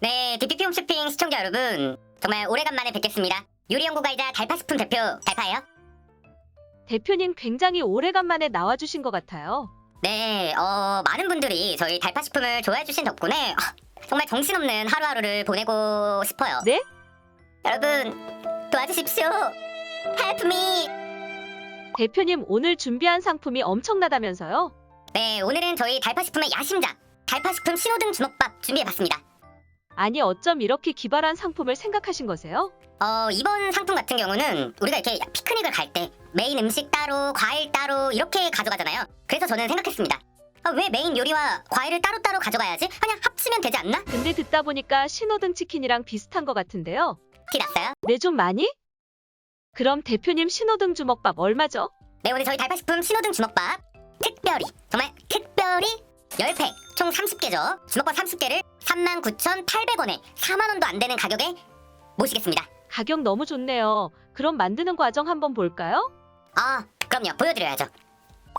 네, DPP 홈쇼핑 시청자 여러분. 정말 오래간만에 뵙겠습니다. 요리연구가이자 달파식품 대표 달파예요. 대표님 굉장히 오래간만에 나와주신 것 같아요. 네, 어, 많은 분들이 저희 달파식품을 좋아해주신 덕분에 아, 정말 정신없는 하루하루를 보내고 싶어요. 네? 여러분, 도와주십시오. Help me. 대표님 오늘 준비한 상품이 엄청나다면서요? 네, 오늘은 저희 달파식품의 야심작, 달파식품 신호등 주먹밥 준비해봤습니다. 아니 어쩜 이렇게 기발한 상품을 생각하신 거세요? 어, 이번 상품 같은 경우는 우리가 이렇게 피크닉을 갈 때 메인 음식 따로, 과일 따로 이렇게 가져가잖아요. 그래서 저는 생각했습니다. 아, 왜 메인 요리와 과일을 따로따로 가져가야지? 그냥 합치면 되지 않나? 근데 듣다 보니까 신호등 치킨이랑 비슷한 것 같은데요. 티 났어요? 네 좀 많이? 그럼 대표님 신호등 주먹밥 얼마죠? 네, 오늘 저희 달파식품 신호등 주먹밥 특별히, 정말 특별히 10팩, 총 30개죠. 주먹밥 30개를 39,800원에 4만원도 안 되는 가격에 모시겠습니다. 가격 너무 좋네요. 그럼 만드는 과정 한번 볼까요? 아, 그럼요. 보여드려야죠.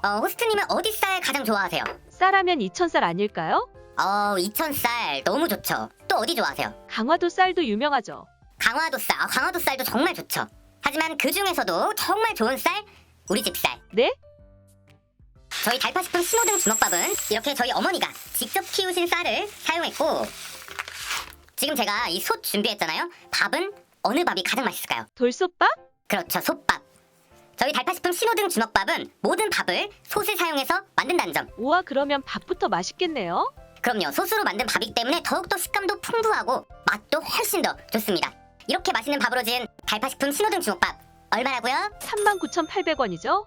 어, 호스트님은 어디 쌀 가장 좋아하세요? 쌀하면 2천쌀 아닐까요? 어, 2,000쌀 너무 좋죠. 또 어디 좋아하세요? 강화도 쌀도 유명하죠. 강화도 쌀, 아, 강화도 쌀도 정말 좋죠. 하지만 그 중에서도 정말 좋은 쌀, 우리 집 쌀. 네? 저희 달파식품 신호등 주먹밥은 이렇게 저희 어머니가 직접 키우신 쌀을 사용했고 지금 제가 이 솥 준비했잖아요. 밥은 어느 밥이 가장 맛있을까요? 돌솥밥? 그렇죠, 솥밥. 저희 달파식품 신호등 주먹밥은 모든 밥을 솥을 사용해서 만든다는 점. 우와 그러면 밥부터 맛있겠네요. 그럼요, 솥으로 만든 밥이기 때문에 더욱더 식감도 풍부하고 맛도 훨씬 더 좋습니다. 이렇게 맛있는 밥으로 지은 달파식품 신호등 주먹밥 얼마라고요? 39,800원이죠?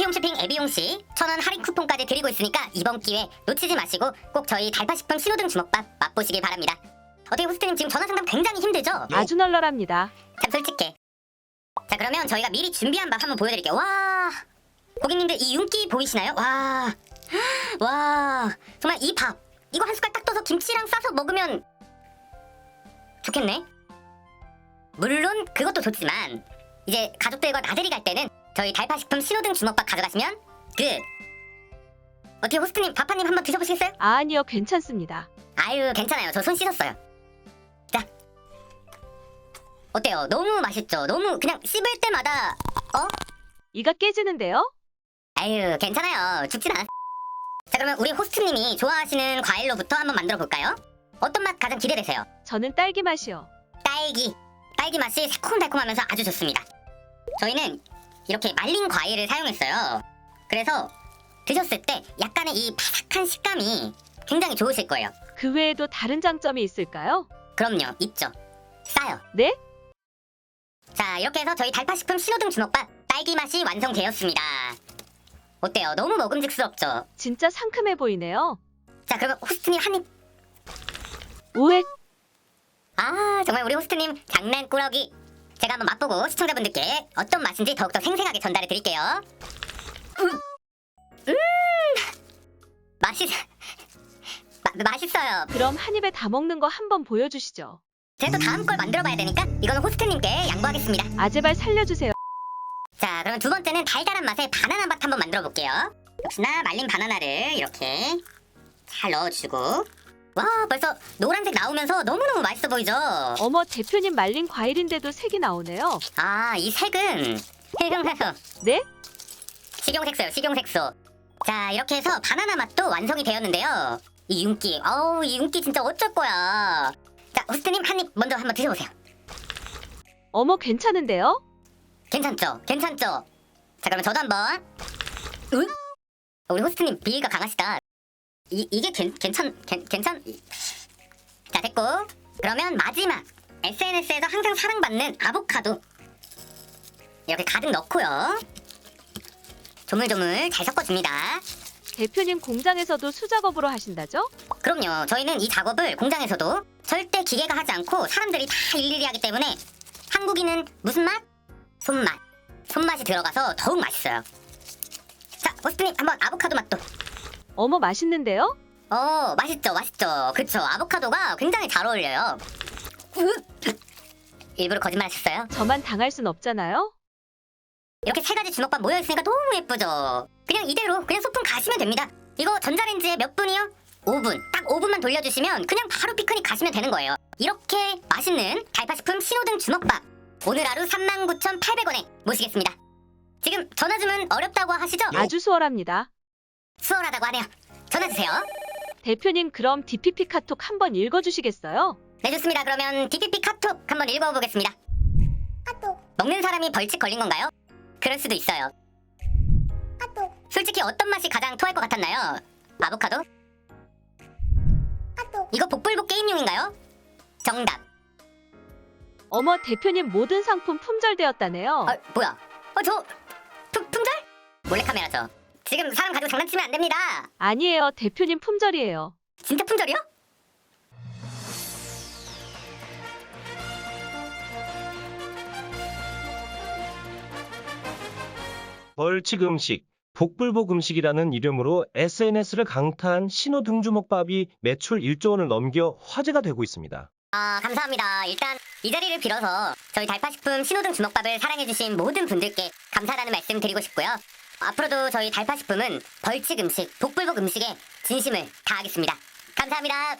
홈 쇼핑 앱 이용 시 1000원 할인 쿠폰까지 드리고 있으니까 이번 기회 놓치지 마시고 꼭 저희 달파식품 신호등 주먹밥 맛보시길 바랍니다. 어떻게 호스트님 지금 전화 상담 굉장히 힘들죠? 아주 널널합니다. 참 솔직해. 자 그러면 저희가 미리 준비한 밥 한번 보여드릴게요. 와 고객님들 이 윤기 보이시나요? 와, 와 정말 이 밥 이거 한 숟갈 딱 떠서 김치랑 싸서 먹으면 좋겠네. 물론 그것도 좋지만 이제 가족들과 나들이 갈 때는 저희 달파식품 신호등 주먹밥 가져가시면 끝. 어떻게 호스트님 밥한입 한번 드셔보시겠어요? 아니요 괜찮습니다. 아유 괜찮아요. 저 손 씻었어요. 자 어때요? 너무 맛있죠? 너무 그냥 씹을 때마다 어? 이가 깨지는데요? 아유 괜찮아요. 죽진 않았. 자 그러면 우리 호스트님이 좋아하시는 과일로부터 한번 만들어 볼까요? 어떤 맛 가장 기대되세요? 저는 딸기 맛이요. 딸기. 딸기 맛이 새콤달콤하면서 아주 좋습니다. 저희는 이렇게 말린 과일을 사용했어요. 그래서 드셨을 때 약간의 이 바삭한 식감이 굉장히 좋으실 거예요. 그 외에도 다른 장점이 있을까요? 그럼요, 있죠. 싸요. 네? 자, 이렇게 해서 저희 달파식품 신호등 주먹밥 딸기 맛이 완성되었습니다. 어때요? 너무 먹음직스럽죠? 진짜 상큼해 보이네요. 자, 그러면 호스트님 한 입. 우액 아, 정말 우리 호스트님 장난꾸러기. 제가 한번 맛보고 시청자분들께 어떤 맛인지 더욱더 생생하게 전달해 드릴게요. 음, 음, 맛있, 마, 맛있어요. 그럼 한 입에 다 먹는 거 한번 보여주시죠. 제가 또 다음 걸 만들어 봐야 되니까 이거는 호스트님께 양보하겠습니다. 아 제발 살려주세요. 자, 그럼 두 번째는 달달한 맛의 바나나 맛 한번 만들어 볼게요. 역시나 말린 바나나를 이렇게 잘 넣어주고. 와, 벌써 노란색 나오면서 너무너무 맛있어 보이죠? 어머 대표님 말린 과일인데도 색이 나오네요. 아, 이 색은. 네? 식용색소요, 식용색소. 자, 이렇게 해서 바나나 맛도 완성이 되었는데요. 이 윤기, 어우, 이 윤기 진짜 어쩔 거야. 자, 호스트님 한 입 먼저 한번 드셔보세요. 어머 괜찮은데요? 괜찮죠? 괜찮죠? 자, 그러면 저도 한번. 응? 우리 호스트님 비위가 강하시다. 이, 이게 괜, 괜찮, 괜, 괜찮? 자, 됐고. 그러면 마지막. SNS에서 항상 사랑받는 아보카도. 이렇게 가득 넣고요. 조물조물 잘 섞어줍니다. 대표님 공장에서도 수작업으로 하신다죠? 그럼요. 저희는 이 작업을 공장에서도 절대 기계가 하지 않고 사람들이 다 일일이 하기 때문에 한국인은 무슨 맛? 손맛. 손맛이 들어가서 더욱 맛있어요. 자, 호스트님 한번 아보카도 맛도. 어머 맛있는데요? 어, 맛있죠, 맛있죠. 그쵸. 아보카도가 굉장히 잘 어울려요. 일부러 거짓말 하셨어요? 저만 당할 순 없잖아요. 이렇게 세 가지 주먹밥 모여있으니까 너무 예쁘죠? 그냥 이대로 그냥 소풍 가시면 됩니다. 이거 전자레인지에 몇 분이요? 5분 딱 5분만 돌려주시면 그냥 바로 피크닉 가시면 되는 거예요 이렇게 맛있는 달파식품 신호등 주먹밥 오늘 하루 39,800원에 모시겠습니다 지금 전화 주문 어렵다고 하시죠? 아주 수월합니다. 수월하다고 하네요 전화 주세요 대표님 그럼 DPP 카톡 한번 읽어주시겠어요? 네 좋습니다 그러면 DPP 카톡 한번 읽어보겠습니다 먹는 사람이 벌칙 걸린 건가요? 그럴 수도 있어요 솔직히 어떤 맛이 가장 토할 것 같았나요? 아보카도? 이거 복불복 게임용인가요? 정답 어머 대표님 모든 상품 품절되었다네요. 아 뭐야 어 저 품절? 몰래카메라죠 지금 사람 가지고 장난치면 안 됩니다 아니에요 대표님 품절이에요. 진짜 품절이요? 벌칙 음식, 복불복 음식이라는 이름으로 SNS를 강타한 신호 등 주먹밥이 매출 1조 원을 넘겨 화제가 되고 있습니다. 아 감사합니다 일단 이 자리를 빌어서 저희 달파식품 신호등 주먹밥을 사랑해주신 모든 분들께 감사하다는 말씀 드리고 싶고요 앞으로도 저희 달파식품은 벌칙 음식, 복불복 음식에 진심을 다하겠습니다. 감사합니다